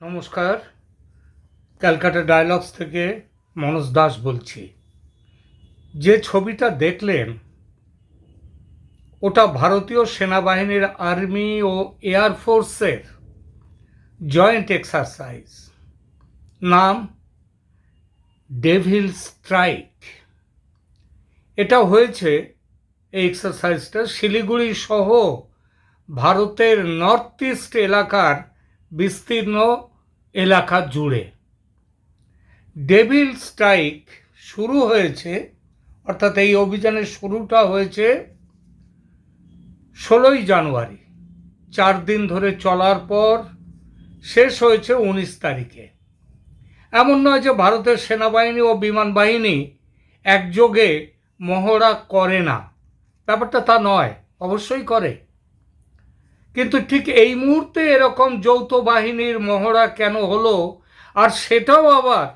নমস্কার। ক্যালকাটা ডায়ালগস থেকে মনোজ দাস বলছি। যে ছবিটা দেখলেন, ওটা ভারতীয় সেনাবাহিনীর আর্মি ও এয়ারফোর্সের জয়েন্ট এক্সারসাইজ। নাম, ডেভিল স্ট্রাইক। এটা হয়েছে এই এক্সারসাইজটা শিলিগুড়ি সহ ভারতের নর্থ ইস্ট এলাকার বিস্তীর্ণ এলাকা জুড়ে। ডেভিল স্ট্রাইক শুরু হয়েছে, অর্থাৎ এই অভিযানের শুরুটা হয়েছে ষোলোই জানুয়ারি, চার দিন ধরে চলার পর, শেষ হয়েছে উনিশ তারিখে। এমন নয় যে ভারতের সেনাবাহিনী ও বিমান বাহিনী একযোগে মহড়া করে না। ব্যাপারটা তা নয়, অবশ্যই করে। কিন্তু ঠিক এই মুহূর্তে এরকম যৌথ বাহিনীর মহড়া কেন হলো? আর সেটাও আবার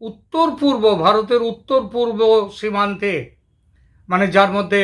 উত্তর পূর্ব, ভারতের উত্তর পূর্ব সীমান্তে মানে যার মধ্যে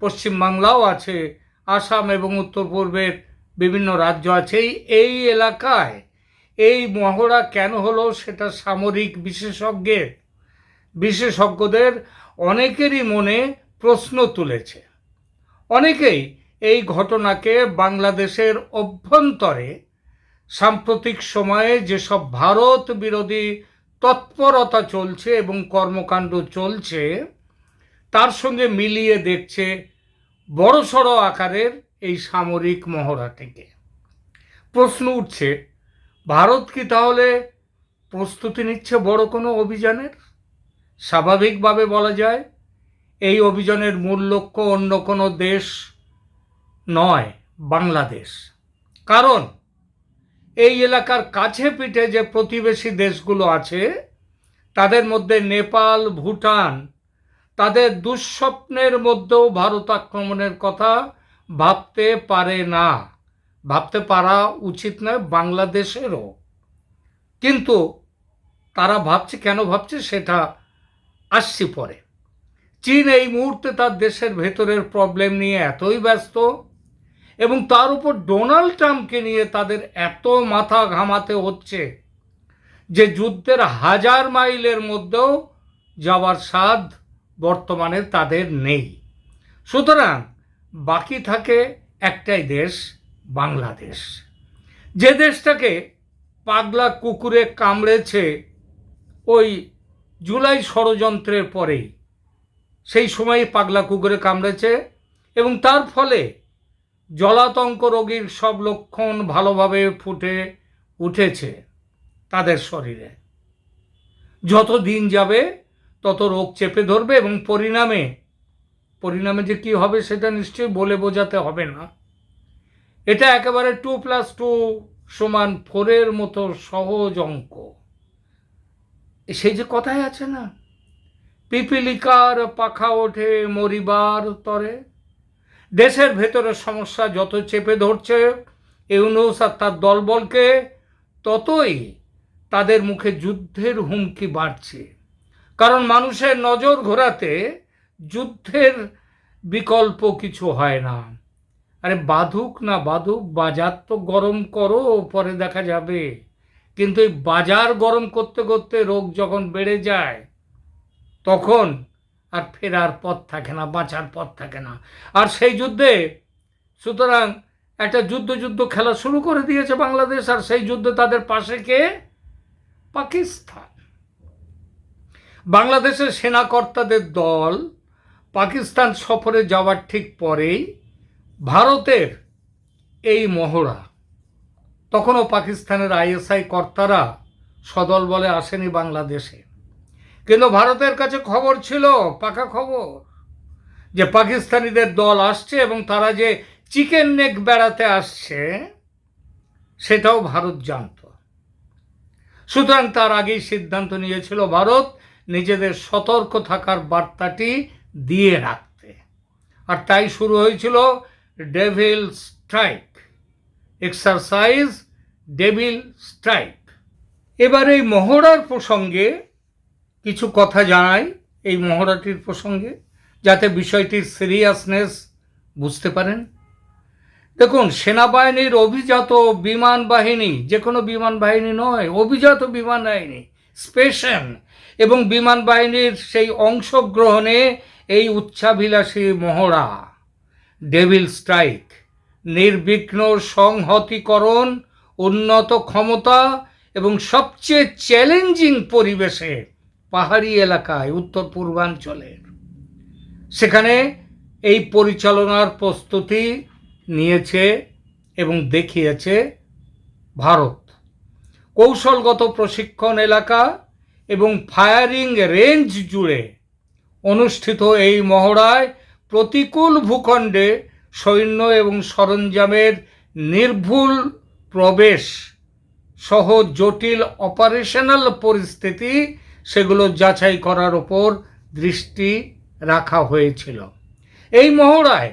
পশ্চিমবাংলাও আছে, আসাম এবং উত্তর পূর্বের বিভিন্ন রাজ্য আছে এই এলাকায় এই মহড়া কেন হলো সেটা সামরিক বিশেষজ্ঞের, বিশেষজ্ঞদের অনেকেরই মনে প্রশ্ন তুলেছে। অনেকেই এই ঘটনাকে বাংলাদেশের অভ্যন্তরে সাম্প্রতিক সময়ে যেসব ভারত বিরোধী তৎপরতা চলছে এবং কর্মকাণ্ড চলছে, তার সঙ্গে মিলিয়ে দেখছে বড়সড় আকারের এই সামরিক মহড়াটিকে। প্রশ্ন উঠছে, ভারত কি তাহলে প্রস্তুতি নিচ্ছে বড় কোনো অভিযানের? স্বাভাবিকভাবে বলা যায়, এই অভিযানের মূল লক্ষ্য অন্য কোনো দেশ নয়, বাংলাদেশ। কারণ, এই এলাকার কাছে পিঠে যে প্রতিবেশী দেশগুলো আছে, তাদের মধ্যে নেপাল, ভুটান, তাদের দুঃস্বপ্নের মধ্যেও ভারত আক্রমণের কথা ভাবতে পারে না। ভাবতে পারা উচিত নয়, বাংলাদেশেরও। কিন্তু, তারা ভাবছে, কেন ভাবছে সেটা আসছি পরে। চীন এই মুহূর্তে তার দেশের ভেতরের প্রবলেম নিয়ে এতই ব্যস্ত এবং তার উপর ডোনাল্ড ট্রাম্পকে নিয়ে তাদের এত মাথা ঘামাতে হচ্ছে যে যুদ্ধের হাজার মাইলের মধ্যেও যাওয়ার স্বাদ বর্তমানে তাদের নেই। সুতরাং বাকি থাকে একটাই দেশ, বাংলাদেশ। যে দেশটাকে পাগলা কুকুরে কামড়েছে ওই জুলাই ষড়যন্ত্রের পরেই, সেই সময় পাগলা কুকুরে কামড়েছে এবং তার ফলে জলাতঙ্ক রোগীর সব লক্ষণ ভালোভাবে ফুটে উঠেছে তাদের শরীরে। যত দিন যাবে, তত রোগ চেপে ধরবে এবং পরিণামে পরিণামে যে কী হবে সেটা নিশ্চয়ই বলে বোঝাতে হবে না। এটা একেবারে টু প্লাস টু সমান ফোরের মতো সহজ অঙ্ক। সেই যে কথাই আছে না, পিপিলিকার পাখা ওঠে মরিবার তরে দেশের ভেতরে সমস্যা যত চেপে ধরছে, ইউনুস আর তার দলবলকে ততই তাদের মুখে যুদ্ধের হুমকি বাড়ছে। কারণ মানুষের নজর ঘোরাতে যুদ্ধের বিকল্প কিছু হয় না। আরে বাধুক না বাধুক, বাজার তো গরম করো, পরে দেখা যাবে। কিন্তু এই বাজার গরম করতে করতে রোগ যখন বেড়ে যায়, তখন আর ফেরার পথ থাকে না, বাঁচার পথ থাকে না। আর সেই যুদ্ধে সুতরাং একটা যুদ্ধ যুদ্ধ খেলা শুরু করে দিয়েছে বাংলাদেশ, আর সেই যুদ্ধে তাদের পাশে কে? পাকিস্তান। বাংলাদেশের সেনাকর্তাদের দল পাকিস্তান সফরে যাওয়ার ঠিক পরেই ভারতের এই মহড়া, তখনও পাকিস্তানের আইএসআই কর্তারা সদল বলে আসেনি বাংলাদেশে। কিন্তু ভারতের কাছে খবর ছিল, পাকা খবর, যে পাকিস্তানিদের দল আসছে এবং তারা যে চিকেন নেক বেড়াতে আসছে, সেটাও ভারত জানত। সুতরাং তার আগেই সিদ্ধান্ত নিয়েছিল ভারত নিজেদের সতর্ক থাকার বার্তাটি দিয়ে রাখতে। আর তাই শুরু হয়েছিল devil strike, exercise, devil strike. এবার এই মহড়ার প্রসঙ্গে কিছু কথা জানাই এই মহড়াটির প্রসঙ্গে, যাতে বিষয়টির সিরিয়াসনেস বুঝতে পারেন। দেখুন, সেনাবাহিনীর অভিজাত বিমান বাহিনী, যে কোনো বিমান বাহিনী নয়, অভিজাত বিমান বাহিনী স্পেশাল এবং বিমান বাহিনীর সেই অংশগ্রহণে এই উচ্চাভিলাষী মহড়া। ডেভিল স্ট্রাইক নির্বিঘ্ন সংহতিকরণ, উন্নত ক্ষমতা, এবং সবচেয়ে চ্যালেঞ্জিং পরিবেশে পাহাড়ি এলাকায় উত্তর পূর্বাঞ্চলের। সেখানে এই পরিচালনার প্রস্তুতি নিয়েছে এবং দেখিয়েছে ভারত। কৌশলগত প্রশিক্ষণ এলাকা এবং ফায়ারিং রেঞ্জ জুড়ে অনুষ্ঠিত এই মহড়ায় প্রতিকূল ভূখণ্ডে সৈন্য এবং সরঞ্জামের নির্ভুল প্রবেশ সহ জটিল অপারেশনাল পরিস্থিতি সেগুলো যাচাই করার ওপর দৃষ্টি রাখা হয়েছিল। এই মহড়ায়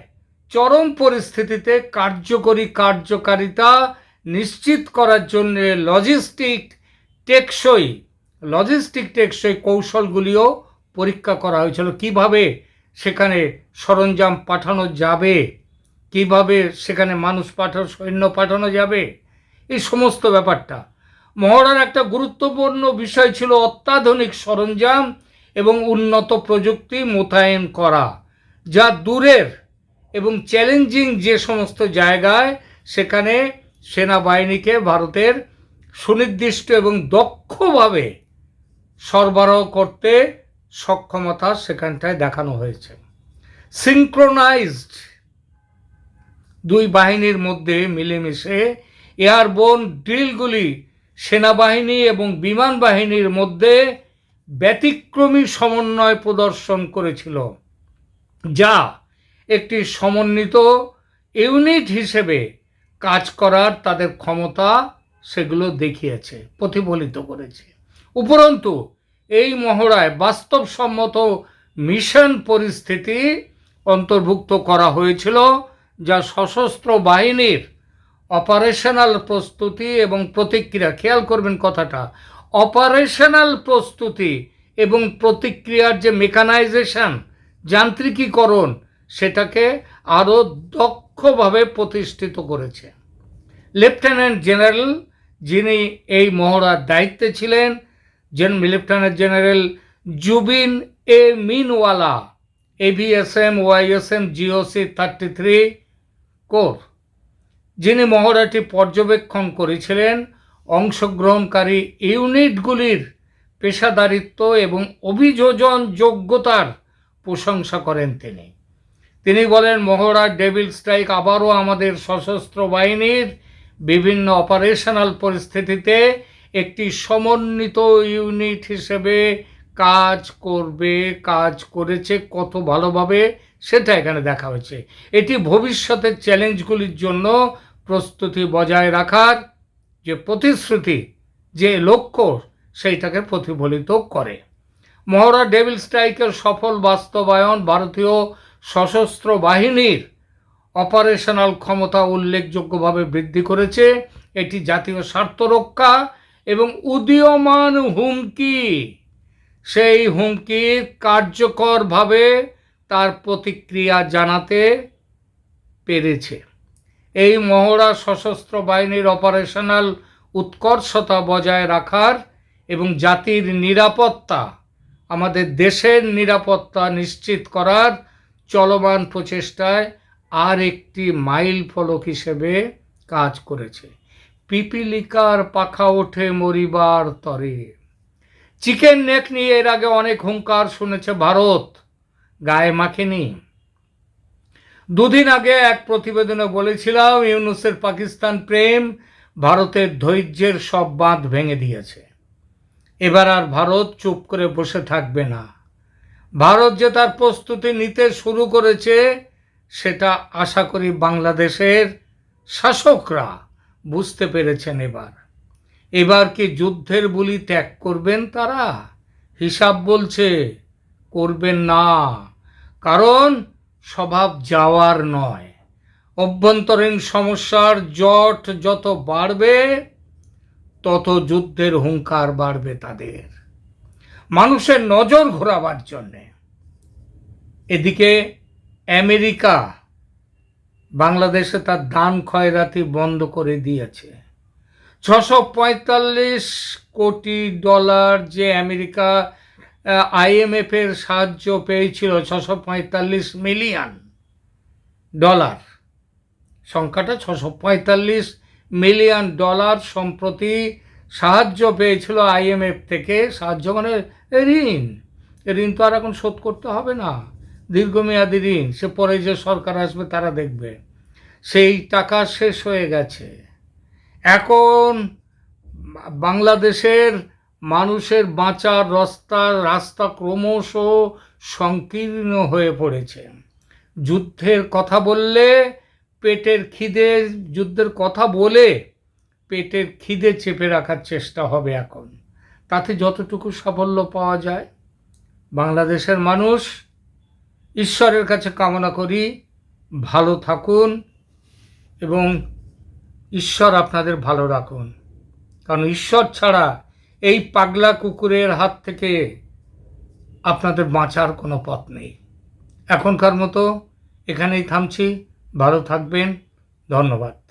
চরম পরিস্থিতিতে কার্যকরী কার্যকারিতা নিশ্চিত করার জন্য লজিস্টিক টেকসই লজিস্টিক টেকসই কৌশলগুলিও পরীক্ষা করা হয়েছিল। কীভাবে সেখানে সরঞ্জাম পাঠানো যাবে? কীভাবে সেখানে মানুষ পাঠানো, সৈন্য পাঠানো যাবে? এই সমস্ত ব্যাপারটা মহড়ার একটা গুরুত্বপূর্ণ বিষয় ছিল অত্যাধুনিক সরঞ্জাম এবং উন্নত প্রযুক্তি মোতায়েন করা, যা দূরের এবং চ্যালেঞ্জিং যে সমস্ত জায়গায়, সেখানে সেনাবাহিনীকে ভারতের সুনির্দিষ্ট এবং দক্ষভাবে সরবরাহ করতে সক্ষমতা সেখানটায় দেখানো হয়েছে। সিঙ্ক্রোনাইজড দুই বাহিনীর মধ্যে মিলেমিশে এয়ারবোন ড্রিলগুলি সেনাবাহিনী এবং বিমান বাহিনীর মধ্যে ব্যতিক্রমী সমন্বয় প্রদর্শন করেছিল, যা একটি সমন্বিত ইউনিট হিসেবে কাজ করার তাদের ক্ষমতা সেগুলো দেখিয়েছে, প্রতিফলিত করেছে। উপরন্তু, এই মহড়ায় বাস্তবসম্মত মিশন পরিস্থিতি অন্তর্ভুক্ত করা হয়েছিল, যা সশস্ত্র বাহিনীর অপারেশনাল প্রস্তুতি এবং প্রতিক্রিয়া, খেয়াল করবেন কথাটা, অপারেশনাল প্রস্তুতি এবং প্রতিক্রিয়ার যে মেকানাইজেশন, যান্ত্রিকীকরণ, সেটাকে আরও দক্ষভাবে প্রতিষ্ঠিত করেছে। লেফটেন্যান্ট জেনারেল যিনি এই মহড়ার দায়িত্বে ছিলেন gen lieutenant general Zubin A Minwala AVSM YSM GOC thirty three corps? যিনি মহড়াটি পর্যবেক্ষণ করেছিলেন, অংশগ্রহণকারী ইউনিটগুলির পেশাদারিত্ব এবং অভিযোজন যোগ্যতার প্রশংসা করেন তিনি। তিনি বলেন, মহড়া, ডেভিল স্ট্রাইক আবারও আমাদের সশস্ত্র বাহিনীর বিভিন্ন অপারেশনাল পরিস্থিতিতে একটি সমন্বিত ইউনিট হিসেবে কাজ করবে, কাজ করেছে, কত ভালোভাবে সেটা এখানে দেখা হয়েছে। এটি ভবিষ্যতের চ্যালেঞ্জগুলির জন্য প্রস্তুতি বজায় রাখার যে প্রতিশ্রুতি, যে লক্ষ্য, সেইটাকে প্রতিফলিত করে। মহড়া ডেভিল স্ট্রাইকের সফল বাস্তবায়ন ভারতীয় সশস্ত্র বাহিনীর অপারেশনাল ক্ষমতা উল্লেখযোগ্যভাবে বৃদ্ধি করেছে। এটি জাতীয় স্বার্থ রক্ষা এবং উদীয়মান হুমকি। সেই হুমকির কার্যকরভাবে তার প্রতিক্রিয়া জানাতে পেরেছে। এই মহড়া সশস্ত্র বাহিনীর অপারেশনাল উৎকর্ষতা বজায় রাখার এবং জাতির নিরাপত্তা, আমাদের দেশের নিরাপত্তা নিশ্চিত করার চলমান প্রচেষ্টায় আর একটি মাইল ফলক হিসেবে কাজ করেছে। পিপিলিকার পাখা ওঠে মরিবার তরে। চিকেন নেক নিয়ে এর আগে অনেক হুঙ্কার শুনেছে ভারত। গায়ে মাখেনি। দুদিন আগে এক প্রতিবেদনে বলেছিলাম, ইউনুসের পাকিস্তান প্রেম ভারতের ধৈর্যের সব বাঁধ ভেঙে দিয়েছে। এবার আর ভারত চুপ করে বসে থাকবে না। ভারত যে তার প্রস্তুতি নিতে শুরু করেছে, সেটা আশা করি বাংলাদেশের শাসকরা বুঝতে পেরেছেন এবার। এবার কি যুদ্ধের বলি ত্যাগ করবেন তারা? হিসাব বলছে, করবেন না। কারণ স্বভাব যাওয়ার নয়। অভ্যন্তরীণ সমস্যার জট যত বাড়বে, তত যুদ্ধের হুঙ্কার বাড়বে তাদের। মানুষের নজর ঘোরাবার জন্যে। এদিকে আমেরিকা বাংলাদেশে তার দান খয়রাতি বন্ধ করে দিয়েছে। ছশো পঁয়তাল্লিশ কোটি ডলার যে আমেরিকা আইএমএফ এর সাহায্য পেয়েছিল ছশো পঁয়তাল্লিশ মিলিয়ন ডলার। সংখ্যাটা ছশো পঁয়তাল্লিশ মিলিয়ন ডলার সম্প্রতি সাহায্য পেয়েছিল আইএমএফ থেকে। সাহায্য মানে ঋণ। ঋণ তো আর এখন শোধ করতে হবে না। দীর্ঘমেয়াদী ঋণ। সে পরে যে সরকার আসবে তারা দেখবে। সেই টাকা শেষ হয়ে গেছে। এখন বাংলাদেশের মানুষের বাঁচার রাস্তা রাস্তা ক্রমশ সংকীর্ণ হয়ে পড়েছে। যুদ্ধের কথা বললে, পেটের খিদে, যুদ্ধের কথা বলে পেটের খিদে চেপে রাখার চেষ্টা হবে এখন। তাতে যতটুকু সাফল্য পাওয়া যায়, বাংলাদেশের মানুষ ঈশ্বরের কাছে কামনা করি, ভালো থাকুন এবং ঈশ্বর আপনাদের ভালো রাখুন। কারণ ঈশ্বর ছাড়া এই পাগলা কুকুরের হাত থেকে আপনাদের বাঁচার কোনো পথ নেই। এখনকার মতো এখানেই থামছি। ভালো থাকবেন। ধন্যবাদ।